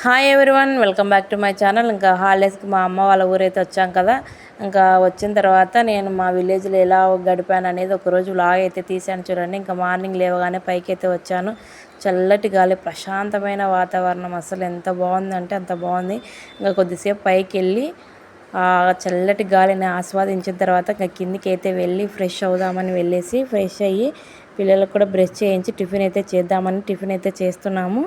Hi everyone welcome back to my channel ఇంకా హాలిడేస్కి మా అమ్మ వాళ్ళ ఊరైతే వచ్చాం కదా. ఇంకా వచ్చిన తర్వాత నేను మా విలేజ్లో ఎలా గడిపాను అనేది ఒకరోజు లాగ్ అయితే తీసాను చూడండి. ఇంకా మార్నింగ్ లేవగానే పైకి అయితే వచ్చాను. చల్లటి గాలి ప్రశాంతమైన వాతావరణం. అసలు ఎంత బాగుందంటే అంత బాగుంది. ఇంకా కొద్దిసేపు పైకి వెళ్ళి ఆ చల్లటి గాలిని ఆస్వాదించిన తర్వాత ఇంకా కిందికి అయితే వెళ్ళి ఫ్రెష్ అవుదామని వెళ్ళేసి ఫ్రెష్ అయ్యి పిల్లలకు కూడా బ్రష్ చేయించి టిఫిన్ అయితే చేద్దామని టిఫిన్ అయితే చేస్తున్నాము.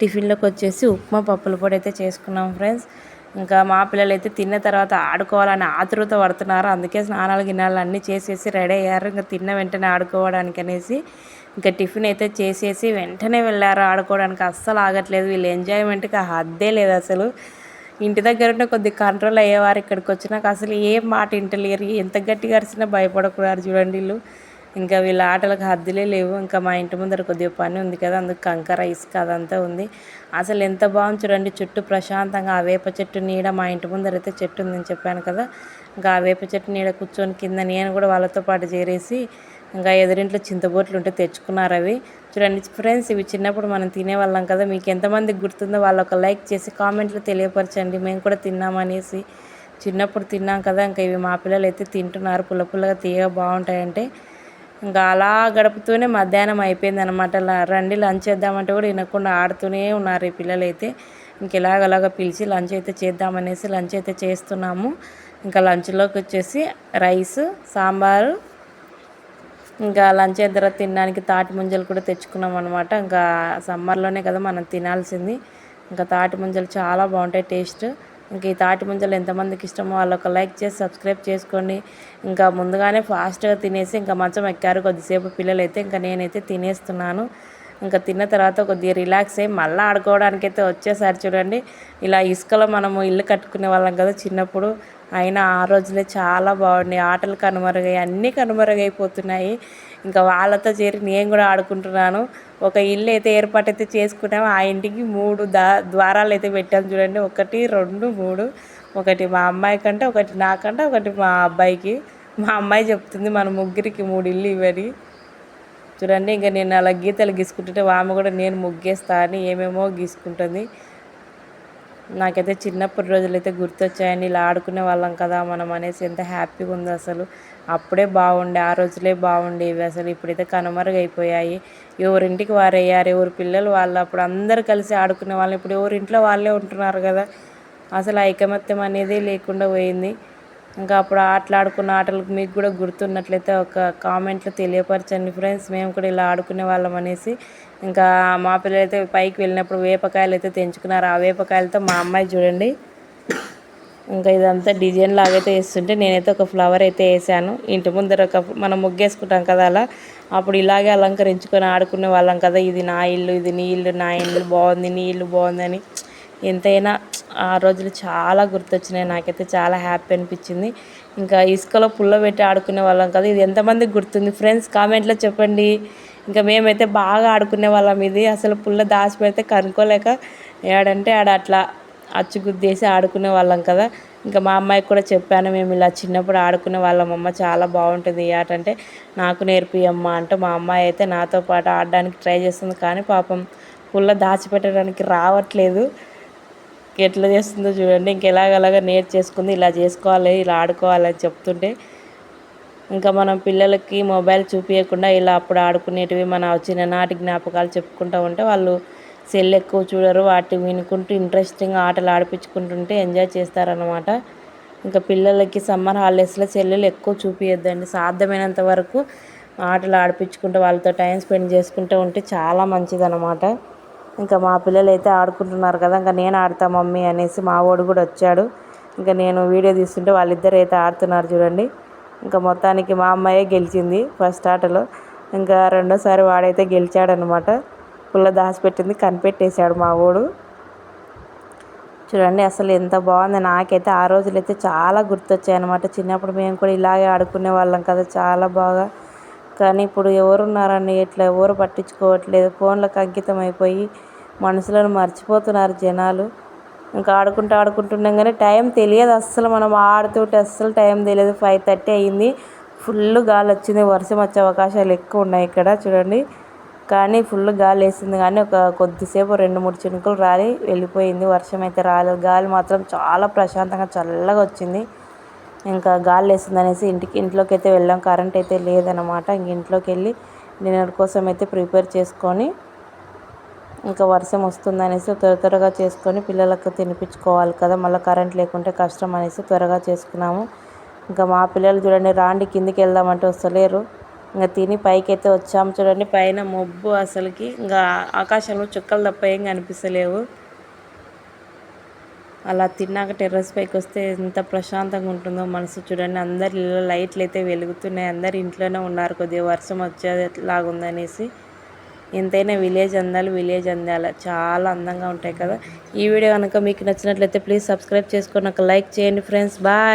టిఫిన్లోకి వచ్చేసి ఉప్మా పప్పుల పొడి అయితే చేసుకున్నాం ఫ్రెండ్స్. ఇంకా మా పిల్లలు అయితే తిన్న తర్వాత ఆడుకోవాలని ఆతృత పడుతున్నారు. అందుకే స్నానాలు గిన్నాలు అన్నీ చేసేసి రెడీ అయ్యారు. ఇంకా తిన్న వెంటనే ఆడుకోవడానికి అనేసి ఇంకా టిఫిన్ అయితే చేసేసి వెంటనే వెళ్ళారు. ఆడుకోవడానికి అస్సలు ఆగట్లేదు. వీళ్ళు ఎంజాయ్మెంట్కి హద్దే లేదు అసలు. ఇంటి దగ్గర ఉంటే కొద్దిగా కంట్రోల్ అయ్యేవారు ఇక్కడికి వచ్చినాక అసలు ఏం మాట ఇంటలేరు ఎంత గట్టిగా అరిచినా భయపడకూడదు చూడండి వీళ్ళు. ఇంకా వీళ్ళ ఆటలకు హద్దులే లేవు. ఇంకా మా ఇంటి ముందర కొద్దిగా పని ఉంది కదా అందుకు కంకర ఇసుక అదంతా ఉంది. అసలు ఎంత బాగుంది చూడండి చుట్టూ ప్రశాంతంగా ఆ వేప చెట్టు నీడ మా ఇంటి ముందర అయితే చెట్టు ఉందని చెప్పాను కదా. ఇంకా ఆ వేప చెట్టు నీడ కూర్చొని కింద నేను కూడా వాళ్ళతో పాటు చేరేసి ఇంకా ఎదురింట్లో చింతబోట్లు ఉంటే తెచ్చుకున్నారు అవి. చూడండి ఫ్రెండ్స్ ఇవి చిన్నప్పుడు మనం తినేవాళ్ళం కదా మీకు ఎంతమందికి గుర్తుందో వాళ్ళు ఒక లైక్ చేసి కామెంట్లో తెలియపరచండి. మేము కూడా తిన్నామనేసి చిన్నప్పుడు తిన్నాం కదా ఇంకా ఇవి మా పిల్లలు అయితే తింటున్నారు. పుల్ల పుల్లగా తీయగా బాగుంటాయంటే ఇంకా అలా గడుపుతూనే మధ్యాహ్నం అయిపోయింది అనమాట రండి లంచ్ చేద్దామంటే కూడా వినకుండా ఆడుతూనే ఉన్నారు ఈ పిల్లలైతే. అయితే ఇంక పిలిచి లంచ్ అయితే చేద్దామనేసి లంచ్ అయితే చేస్తున్నాము. ఇంకా లంచ్లోకి వచ్చేసి రైస్ సాంబారు ఇంకా లంచ్ అయిన తర్వాత తినడానికి తాటి ముంజలు కూడా తెచ్చుకున్నాం అనమాట ఇంకా సమ్మర్లోనే కదా మనం తినాల్సింది. ఇంకా తాటి ముంజలు చాలా బాగుంటాయి టేస్ట్. ఇంక ఈ తాటి ముంజలు ఎంతమందికి ఇష్టమో వాళ్ళు ఒక లైక్ చేసి సబ్స్క్రైబ్ చేసుకోండి. ఇంకా ముందుగానే ఫాస్ట్గా తినేసి ఇంకా మంచం ఎక్కారు కొద్దిసేపు పిల్లలు అయితే ఇంకా నేనైతే తినేస్తున్నాను. ఇంకా తిన్న తర్వాత కొద్దిగా రిలాక్స్ అయ్యి మళ్ళీ ఆడుకోవడానికి అయితే వచ్చేసారి చూడండి. ఇలా ఇసుకలో మనము ఇల్లు కట్టుకునే వాళ్ళం కదా చిన్నప్పుడు. అయినా ఆ రోజులే చాలా బాగున్నాయి ఆటలు కనుమరుగై అన్నీ కనుమరుగైపోతున్నాయి. ఇంకా వాళ్ళతో చేరి నేను కూడా ఆడుకుంటున్నాను. ఒక ఇల్లు అయితే ఏర్పాటు అయితే చేసుకున్నాము ఆ ఇంటికి మూడు దా ద్వారాలు అయితే పెట్టాము చూడండి. ఒకటి రెండు మూడు. ఒకటి మా అమ్మాయి కంటే ఒకటి నాకంటే ఒకటి మా అబ్బాయికి. మా అమ్మాయి చెప్తుంది మన ముగ్గురికి మూడు ఇల్లు ఇవ్వని. చూడండి ఇంకా నేను అలా గీతలు గీసుకుంటుంటే ఆమె కూడా నేను ముగ్గేస్తా అని ఏమేమో గీసుకుంటుంది. నాకైతే చిన్నప్పటి రోజులైతే గుర్తొచ్చాయండి. ఇలా ఆడుకునే వాళ్ళం కదా మనం అనేసి ఎంత హ్యాపీగా ఉంది అసలు. అప్పుడే బాగుండే ఆ రోజులే బాగుండేవి అసలు. ఇప్పుడైతే కనుమరుగైపోయాయి. ఎవరింటికి వారయ్యారు ఎవరి పిల్లలు వాళ్ళు అప్పుడు అందరు కలిసి ఆడుకునే వాళ్ళు. ఇప్పుడు ఎవరింట్లో వాళ్ళే ఉంటున్నారు కదా. అసలు ఐకమత్యం అనేది లేకుండా పోయింది. ఇంకా అప్పుడు ఆటలాడుకున్న ఆటలు మీకు కూడా గుర్తున్నట్లయితే ఒక కామెంట్లో తెలియపరచండి ఫ్రెండ్స్. మేము కూడా ఇలా ఆడుకునే వాళ్ళం అనేసి. ఇంకా మా పిల్లలైతే పైకి వెళ్ళినప్పుడు వేపకాయలు అయితే తెంచుకున్నారు. ఆ వేపకాయలతో మా అమ్మాయి చూడండి. ఇంకా ఇదంతా డిజైన్ లాగైతే వేస్తుంటే నేనైతే ఒక ఫ్లవర్ అయితే వేసాను. ఇంటి ముందర ఒక మనం ముగ్గేసుకుంటాం కదా అలా. అప్పుడు ఇలాగే అలంకరించుకొని ఆడుకునే వాళ్ళం కదా. ఇది నా ఇల్లు ఇది నీ ఇల్లు నా ఇల్లు బాగుంది నీ ఇల్లు బాగుందని. ఎంతైనా ఆ రోజులు చాలా గుర్తొచ్చినాయి. నాకైతే చాలా హ్యాపీ అనిపించింది. ఇంకా ఇసుకలో పుల్ల పెట్టి ఆడుకునే వాళ్ళం కదా ఇది ఎంతమందికి గుర్తుంది? ఫ్రెండ్స్ కామెంట్లో చెప్పండి. ఇంకా మేమైతే బాగా ఆడుకునే వాళ్ళం ఇది. అసలు పుల్ల దాచి పెడితే కనుక్కోలేక ఏడంటే ఆడ అట్లా అచ్చుగుద్దేసి ఆడుకునే వాళ్ళం కదా. ఇంకా మా అమ్మాయికి కూడా చెప్పాను మేము ఇలా చిన్నప్పుడు ఆడుకునే వాళ్ళం. అమ్మ చాలా బాగుంటుంది ఈ ఆట అంటే నాకు నేర్పియమ్మ అంటూ మా అమ్మాయి అయితే నాతో పాటు ఆడడానికి ట్రై చేస్తుంది. కానీ పాపం పుల్ల దాచిపెట్టడానికి రావట్లేదు. ఎట్లా చేస్తుందో చూడండి. ఇంకెలాగలాగా నేర్చేసుకుంది ఇలా చేసుకోవాలి ఇలా ఆడుకోవాలి అని చెప్తుంటే ఇంకా మనం పిల్లలకి మొబైల్ చూపించకుండా ఇలా అప్పుడు ఆడుకునేటివి మన చిన్ననాటి జ్ఞాపకాలు చెప్పుకుంటూ ఉంటే వాళ్ళు సెల్ ఎక్కువ చూడరు. వాటి వినుకుంటూ ఇంట్రెస్టింగ్ ఆటలు ఆడిపించుకుంటుంటే ఎంజాయ్ చేస్తారనమాట ఇంకా పిల్లలకి సమ్మర్ హాలిడేస్లో సెల్లులు ఎక్కువ చూపించద్దండి సాధ్యమైనంత వరకు ఆటలు ఆడిపించుకుంటూ వాళ్ళతో టైం స్పెండ్ చేసుకుంటూ ఉంటే చాలా మంచిదన్నమాట. ఇంకా మా పిల్లలు అయితే ఆడుకుంటున్నారు కదా ఇంకా నేను ఆడతా మమ్మీ అనేసి మా వాడు కూడా వచ్చాడు. ఇంకా నేను వీడియో తీస్తుంటే వాళ్ళిద్దరు అయితే ఆడుతున్నారు చూడండి. ఇంకా మొత్తానికి మా అమ్మాయే గెలిచింది ఫస్ట్ ఆటలో. ఇంకా రెండోసారి వాడైతే గెలిచాడనమాట. పుల్ల దాచిపెట్టింది కనిపెట్టేశాడు మా వాడు. చూడండి అసలు ఎంత బాగుంది. నాకైతే ఆ రోజులు అయితే చాలా గుర్తొచ్చాయి అనమాట చిన్నప్పుడు మేము కూడా ఇలాగే ఆడుకునే వాళ్ళం కదా చాలా బాగా. కానీ ఇప్పుడు ఎవరున్నారని ఇట్లా ఎవరు పట్టించుకోవట్లేదు. ఫోన్లకు అంకితం అయిపోయి మనుషులను మర్చిపోతున్నారు జనాలు. ఇంకా ఆడుకుంటూ ఆడుకుంటుండగానే టైం తెలియదు అస్సలు. మనం ఆడుతుంటే అస్సలు టైం తెలియదు. ఫైవ్ థర్టీ అయింది. ఫుల్ గాలి వచ్చింది. వర్షం వచ్చే అవకాశాలు ఎక్కువ ఉన్నాయి ఇక్కడ చూడండి. కానీ ఫుల్ గాలి వేసింది కానీ ఒక కొద్దిసేపు రెండు మూడు చినుకులు రాలి వెళ్ళిపోయింది. వర్షం అయితే రాలేదు. గాలి మాత్రం చాలా ప్రశాంతంగా చల్లగా వచ్చింది. ఇంకా గాలి వేస్తుంది అనేసి ఇంటికి ఇంట్లోకి అయితే వెళ్ళాం. కరెంట్ అయితే లేదనమాట ఇంక ఇంట్లోకి వెళ్ళి డిన్నర్ కోసం అయితే ప్రిపేర్ చేసుకొని ఇంకా వర్షం వస్తుంది అనేసి త్వర త్వరగా చేసుకొని పిల్లలకు తినిపించుకోవాలి కదా మళ్ళీ కరెంట్ లేకుంటే కష్టం అనేసి త్వరగా చేసుకున్నాము. ఇంకా మా పిల్లలు చూడండి రాండి కిందికి వెళ్దామంటే వస్తలేరు. ఇంకా తిని పైకి అయితే వచ్చాము చూడండి పైన మబ్బు అసలుకి. ఇంకా ఆకాశంలో చుక్కలు తప్ప ఏం కనిపిస్తలేవు. అలా తిన్నాక టెర్రస్ పైకి వస్తే ఎంత ప్రశాంతంగా ఉంటుందో మనసు చూడండి. అందరి ఇళ్ళ లైట్లు అయితే వెలుగుతున్నాయి. అందరు ఇంట్లోనే ఉన్నారు కొద్దిగా వర్షం వచ్చేలాగుందనేసి. ఎంతైనా విలేజ్ అందాలు విలేజ్ అందాలు. చాలా అందంగా ఉంటాయి కదా. ఈ వీడియో కనుక మీకు నచ్చినట్లయితే ప్లీజ్ సబ్స్క్రైబ్ చేసుకొని ఒక లైక్ చేయండి ఫ్రెండ్స్. బాయ్.